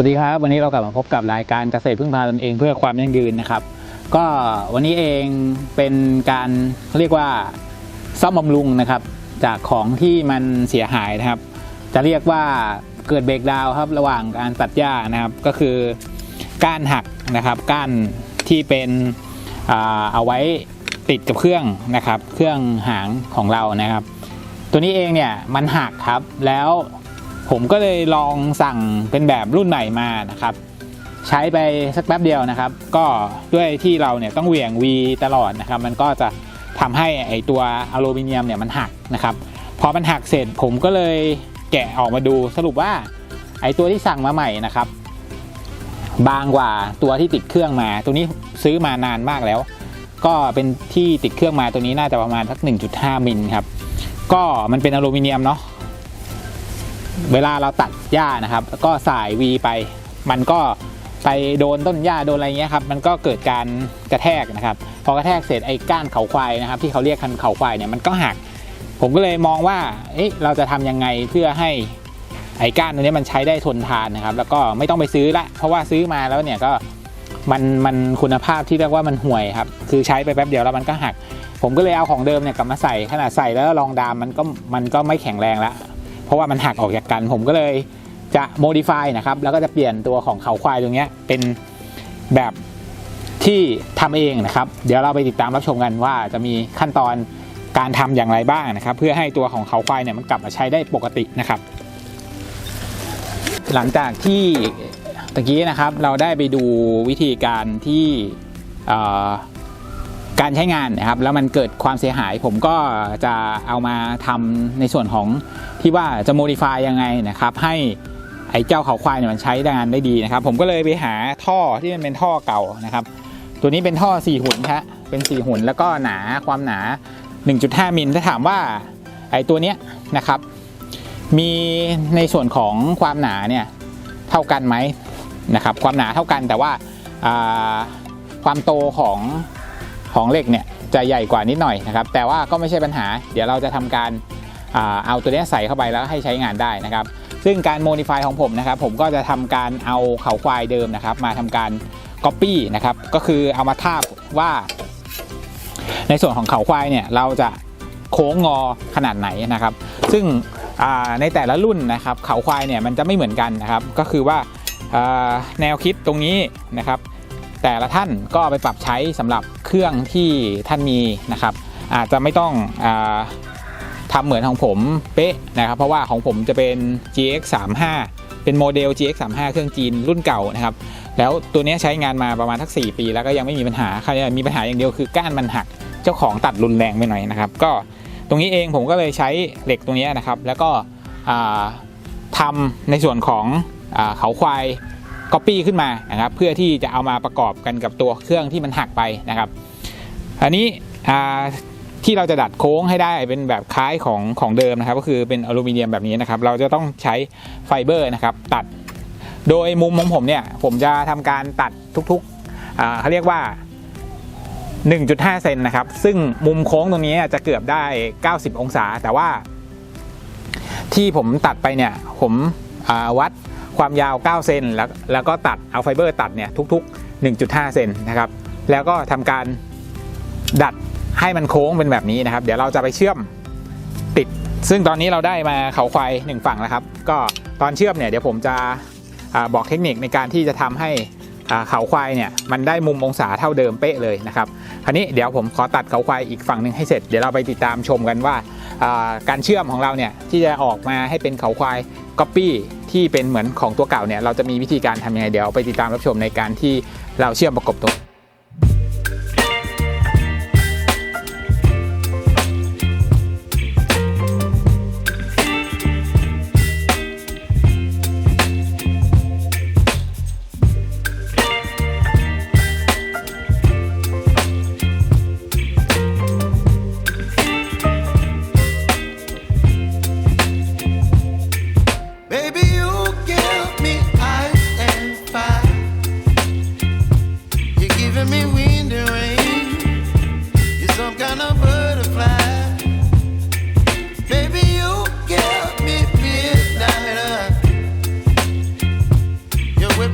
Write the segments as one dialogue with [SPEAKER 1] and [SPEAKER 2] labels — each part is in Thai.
[SPEAKER 1] สวัสดีครับ วันนี้เรากลับมาพบกับรายการเกษตรพึ่งพาตนเองเพื่อความยั่งยืนนะครับ ก็วันนี้เองเป็นการเขาเรียกว่าซ่อมบำรุงนะครับ จากของที่มันเสียหายนะครับ จะเรียกว่าเกิดเบรกดาวครับระหว่างการตัดหญ้านะครับ ก็คือก้านหักนะครับก้านที่เป็นเอาไว้ติดกับเครื่องนะครับ เครื่องหางของเรานะครับ ตัวนี้เองเนี่ยมันหักครับแล้ว ผมก็เลยลองสั่งเป็นแบบรุ่นใหม่มานะครับ ใช้ไปสักแป๊บเดียวนะครับ ก็ด้วยที่เราเนี่ยต้องเหวี่ยงวีตลอดนะครับ มันก็จะทำให้ไอตัวอลูมิเนียมเนี่ยมันหักนะครับ พอมันหักเสร็จผมก็เลยแกะออกมาดูสรุปว่าไอตัวที่สั่งมาใหม่นะครับ บางกว่าตัวที่ติดเครื่องมา ตัวนี้ซื้อมานานมากแล้ว ก็เป็นที่ติดเครื่องมาตัวนี้น่าจะประมาณสัก1.5มิลครับก็มันเป็นอลูมิเนียมเนาะ เวลาเราตัดหญ้านะครับ ก็สายวีไป มันก็ไปโดนต้นหญ้าโดนอะไรเงี้ยครับ มันก็เกิดการกระแทกนะครับ พอกระแทกเสร็จไอ้ก้านเขาควายนะครับ ที่เขาเรียกคันเขาควายเนี่ยมันก็หัก ผมก็เลยมองว่าเอ๊ะเราจะทำยังไงเพื่อให้ไอ้ก้านตัวนี้มันใช้ได้ทนทานนะครับ แล้วก็ไม่ต้องไปซื้อละ เพราะว่าซื้อมาแล้วเนี่ยก็มันมันคุณภาพที่เรียกว่ามันห่วยครับ คือใช้ไปแป๊บเดียวแล้วมันก็หัก ผมก็เลยเอาของเดิมเนี่ยกลับมาใส่ขนาดใส่แล้วลองดามมันก็มันก็ไม่แข็งแรงแล้ว เพราะว่ามันหักออกจากกันผมก็เลยจะ modify นะครับ แล้วก็จะเปลี่ยนตัวของเขาควายตรงนี้เป็นแบบที่ทำเองนะครับ เดี๋ยวเราไปติดตามรับชมกันว่าจะมีขั้นตอนการทำอย่างไรบ้างนะครับ เพื่อให้ตัวของเขาควายเนี่ยมันกลับมาใช้ได้ปกตินะครับ หลังจากที่ตะกี้นะครับเราได้ไปดูวิธีการที่ การใช้งานนะครับแล้วมันเกิดความเสียหาย ผมก็จะเอามาทำในส่วนของที่ว่าจะ modify ยังไงนะครับ ให้ไอ้เจ้าเขาควายเนี่ยมันใช้งานได้ดีนะครับ ผมก็เลยไปหาท่อที่มันเป็นท่อเก่านะครับ ตัวนี้เป็นท่อ 4 หุ่นครับเป็น 4 หุ่นแล้วก็หนาความหนา 1.5 มิลถ้าถามว่าไอ้ตัวเนี้ยนะครับ มีในส่วนของความหนาเนี่ยเท่ากันไหมนะครับ ความหนาเท่ากันแต่ว่าความโตของ ของเหล็กเนี่ยจะใหญ่กว่านิดหน่อยนะครับ แต่ว่าก็ไม่ใช่ปัญหา เดี๋ยวเราจะทำการเอาตัวนี้ใส่เข้าไปแล้วให้ใช้งานได้นะครับ ซึ่งการโมดิฟายของผมนะครับ ผมก็จะทำการเอาเขาควายเดิมนะครับ มาทำการ Copy นะครับ ก็คือเอามาทาบว่า ในส่วนของเขาควายเนี่ยเราจะโค้งงอขนาดไหนนะครับ ซึ่งในแต่ละรุ่นนะครับ เขาควายเนี่ยมันจะไม่เหมือนกันนะครับ ก็คือว่าแนวคิดตรงนี้นะครับ แต่ละท่านก็ไปปรับใช้สำหรับเครื่องที่ท่านมีนะครับ อาจจะไม่ต้องอาทำเหมือนของผมเป๊ะนะครับ เพราะว่าของผมจะเป็น GX 3 5เป็นโมเดล GX 3 5เครื่องจีนรุ่นเก่านะครับ แล้วตัวนี้ใช้งานมาประมาณทัก 4 ปี แล้วก็ยังไม่มีปัญหาใครมีปัญหาอย่างเดียวคือก้านมันหักเจ้าของตัดรุนแรงไปหน่อยนะครับ ก็ตรงนี้เองผมก็เลยใช้เหล็กตรงนี้นะครับ แล้วก็อ่าทำในส่วนของอเขาควาย Copy ขึ้นมานะครับเพื่อที่จะเอามาประกอบกันกับตัวเครื่องที่มันหักไปนะครับอันนี้ที่เราจะดัดโค้งให้ได้เป็นแบบคล้ายของของเดิมนะครับ ก็คือเป็นอลูมิเนียมแบบนี้นะครับ เราจะต้องใช้ไฟเบอร์นะครับ ตัด โดยมุมของผมเนี่ย ผมจะทำการตัดทุกๆเขาเรียกว่า 1.5 เซนนะครับ ซึ่งมุมโค้งตรงนี้จะเกือบได้ 90 องศา แต่ว่า ที่ผมตัดไปเนี่ย ผมวัด ความยาว 9 เซนแล้วแล้วก็ตัดเอาไฟเบอร์ตัดเนี่ยทุก ๆ 1.5 เซนนะครับแล้วก็ทำการดัดให้มันโค้งเป็นแบบนี้นะครับ เดี๋ยวเราจะไปเชื่อมติด ซึ่งตอนนี้เราได้มาเขาควายหนึ่งฝั่งแล้วครับ ก็ตอนเชื่อมเนี่ยเดี๋ยวผมจะอบอกเทคนิคในการที่จะทำให้เขาควายเนี่ยมันได้มุมองศาเท่าเดิมเป๊ะเลยนะครับคราวนี้เดี๋ยวผมขอตัดเขาควายอีกฝั่งหนึ่งให้เสร็จเดี๋ยวเราไปติดตามชมกันว่าอ่าการเชื่อมของเราเนี่ยที่จะออกมาให้เป็นเขาควายก๊อปปี้ ที่เป็นเหมือนของตัวเก่าเนี่ยเราจะมีวิธีการทำยังไงเดี๋ยวไปติดตามรับชมในการที่เราเชื่อมประกบตัว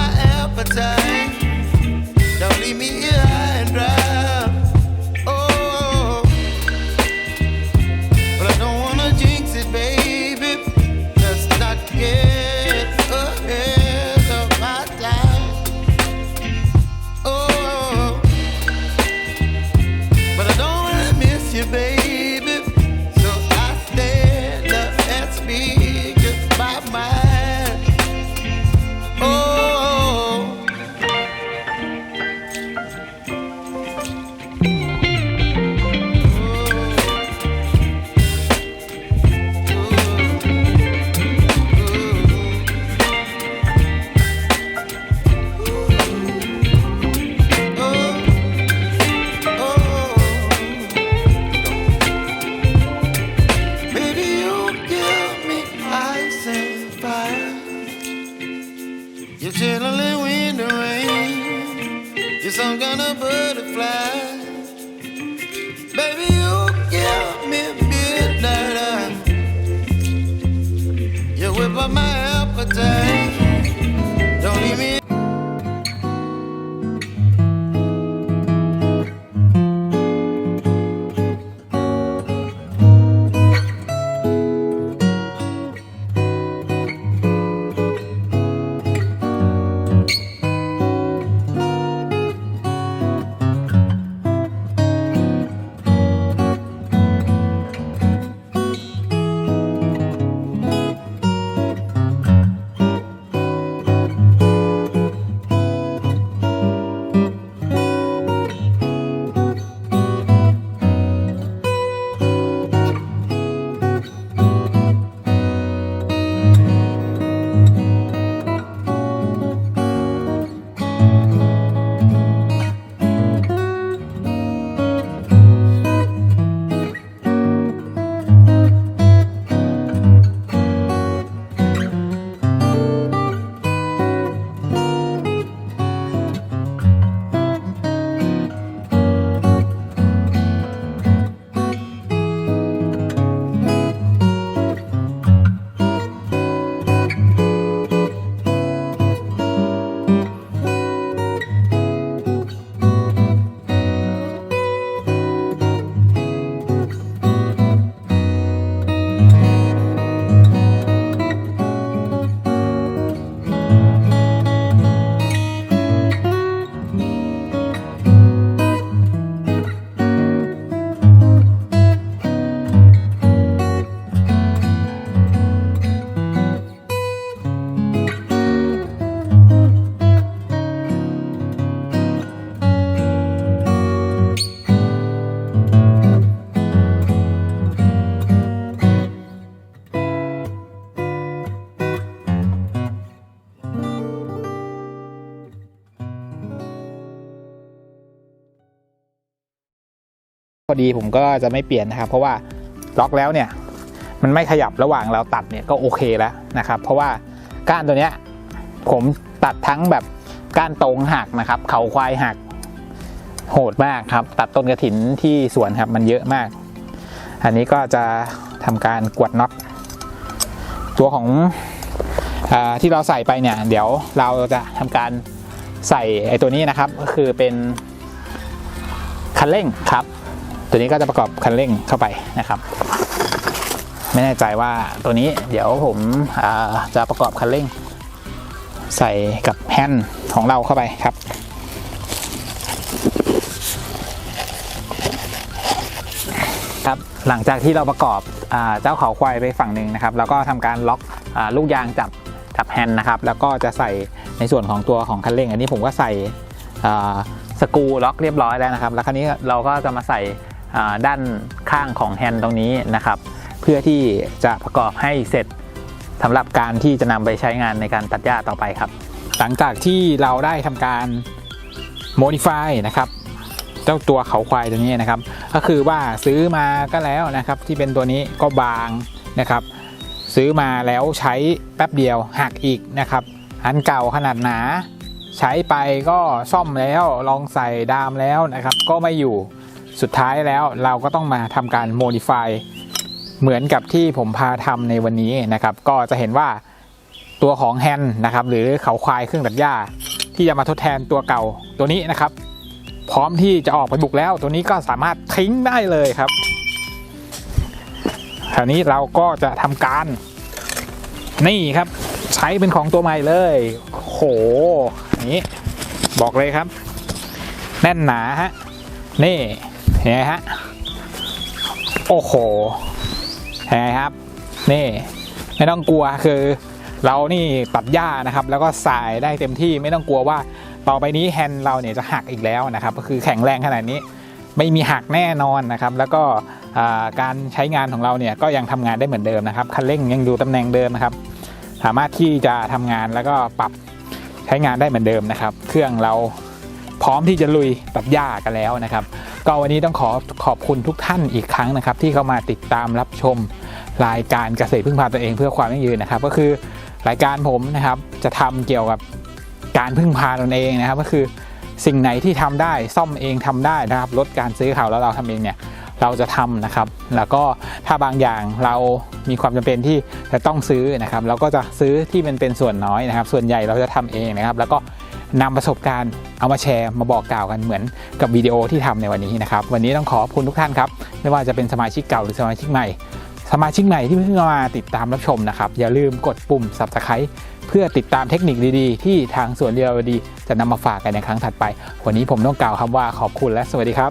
[SPEAKER 2] My appetite. Don't leave me here and dry.
[SPEAKER 1] พอดีผมก็จะไม่เปลี่ยนนะครับ เพราะว่าล็อกแล้วเนี่ยมันไม่ขยับระหว่างเราตัดเนี่ยก็โอเคแล้วนะครับ เพราะว่าก้านตัวเนี้ยผมตัดทั้งแบบก้านตรงหักนะครับ เขาควายหักโหดมากครับ ตัดต้นกระถินที่สวนครับมันเยอะมาก อันนี้ก็จะทำการกวดน็อตตัวของอที่เราใส่ไปเนี่ย เดี๋ยวเราจะทำการใส่ไอ้ตัวนี้นะครับ ก็คือเป็นคันเร่งครับ ตัวนี้ก็จะประกอบคันเร่งเข้าไปนะครับ ไม่แน่ใจว่าตัวนี้เดี๋ยวผมจะประกอบคันเร่ง ใส่กับแฮนด์ของเราเข้าไปครับครับหลังจากที่เราประกอบอเจ้าเขาควายไปฝั่งหนึ่งนะครับ แล้วก็ทำการล็อกอลูกยางจับจับแฮนด์นะครับ แล้วก็จะใส่ในส่วนของตัวของคันเร่ง อันนี้ผมก็ใส่สกูล็อกเรียบร้อยแล้วนะครับ แล้วคราวนี้เราก็จะมาใส่ ด้านข้างของแฮนด์ตรงนี้นะครับ เพื่อที่จะประกอบให้เสร็จสำหรับการที่จะนำไปใช้งานในการตัดหญ้าต่อไปครับ หลังจากที่เราได้ทำการ modify นะครับเจ้าตัวเขาควายตัวนี้นะครับ ก็คือว่าซื้อมาก็แล้วนะครับ ที่เป็นตัวนี้ก็บางนะครับ ซื้อมาแล้วใช้แป๊บเดียวหักอีกนะครับอันเก่าขนาดหนา ใช้ไปก็ซ่อมแล้วลองใส่ดามแล้วนะครับ ก็ไม่อยู่ สุดท้ายแล้วเราก็ต้องมาทำการ modify เหมือนกับที่ผมพาทำในวันนี้นะครับ ก็จะเห็นว่าตัวของแฮนนะครับ หรือเขาควายเครื่องตัดหญ้า ที่จะมาทดแทนตัวเก่าตัวนี้นะครับ พร้อมที่จะออกไปบุกแล้ว ตัวนี้ก็สามารถทิ้งได้เลยครับคราวนี้เราก็จะทำการ นี่ครับ ใช้เป็นของตัวใหม่เลย โหนี้บอกเลยครับ แน่นหนาฮะนี่ เห็นไหมฮะ โอ้โหเห็นไหมครับ นี่ ไม่ต้องกลัวคือ เรานี่ตัดหญ้านะครับ แล้วก็สายได้เต็มที่ไม่ต้องกลัวว่า ต่อไปนี้แฮนด์เราเนี่ยจะหักอีกแล้วนะครับ ก็คือแข็งแรงขนาดนี้ ไม่มีหักแน่นอนนะครับ แล้วก็การใช้งานของเราเนี่ยก็ยังทำงานได้เหมือนเดิมนะครับคันเร่งยังอยู่ตำแหน่งเดิมนะครับ สามารถที่จะทำงานแล้วก็ปรับใช้งานได้เหมือนเดิมนะครับ เครื่องเราพร้อมที่จะลุยตัดหญ้ากันแล้วนะครับ ก็วันนี้ต้องขอขอบคุณทุกท่านอีกครั้งนะครับ ที่เข้ามาติดตามรับชมรายการเกษตรพึ่งพาตัวเองเพื่อความยั่งยืนนะครับ ก็คือรายการผมนะครับจะทำเกี่ยวกับการพึ่งพาตนเองนะครับ ก็คือสิ่งไหนที่ทำได้ซ่อมเองทำได้นะครับลดการซื้อเขาแล้วเราทำเองเนี่ยเราจะทำนะครับ แล้วก็ถ้าบางอย่างเรามีความจำเป็นที่จะต้องซื้อนะครับ เราก็จะซื้อที่มันเป็นส่วนน้อยนะครับ ส่วนใหญ่เราจะทำเองนะครับ แล้วก็ นำประสบการณ์เอามาแชร์มาบอกกล่าวกันเหมือนกับวิดีโอที่ทำในวันนี้นะครับ วันนี้ต้องขอบคุณทุกท่านครับ ไม่ว่าจะเป็นสมาชิกเก่าหรือสมาชิกใหม่ สมาชิกใหม่ที่เพิ่งมาติดตามรับชมนะครับ อย่าลืมกดปุ่ม subscribe เพื่อติดตามเทคนิคดีๆ ที่ทางสวนเรียวดีจะนำมาฝากกันในครั้งถัดไป วันนี้ผมต้องกล่าวคำว่าขอบคุณและสวัสดีครับ